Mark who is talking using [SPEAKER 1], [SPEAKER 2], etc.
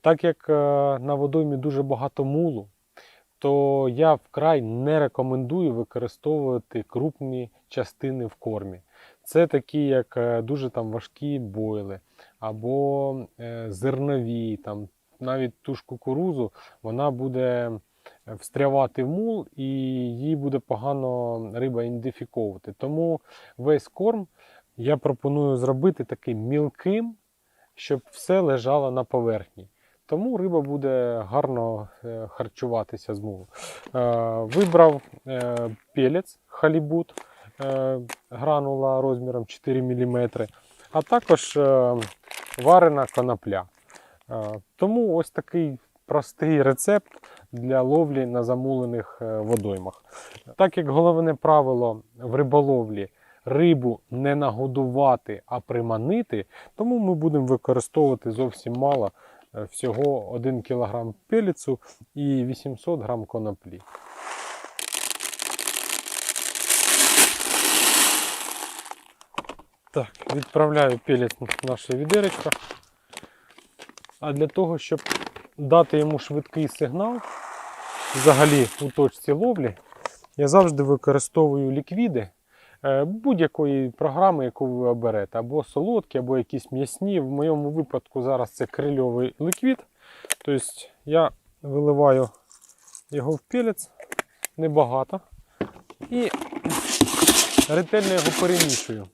[SPEAKER 1] Так як е, на водоймі дуже багато мулу, то я вкрай не рекомендую використовувати крупні частини в кормі. Це такі, як е, дуже там важкі бойли або е, зернові, там, навіть ту ж кукурузу, вона буде встрявати в мул і їй буде погано риба ідентифіковувати. Тому весь корм я пропоную зробити таким мілким, щоб все лежало на поверхні. Тому риба буде гарно е, харчуватися з мулу. Е, Вибрав е, пелець халібут гранула розміром 4 мм, а також варена конопля. Тому ось такий простий рецепт для ловлі на замулених водоймах. Так як головне правило в риболовлі рибу не нагодувати, а приманити, тому ми будемо використовувати зовсім мало, всього 1 кг пеліцу і 800 г коноплі. Так, відправляю пелець в наше відеречко. А для того, щоб дати йому швидкий сигнал, взагалі у точці ловлі, я завжди використовую ліквіди е, будь-якої програми, яку ви оберете, або солодкі, або якісь м'ясні. В моєму випадку зараз це крильовий ліквід. Тобто я виливаю його в пілець, небагато і ретельно його перемішую.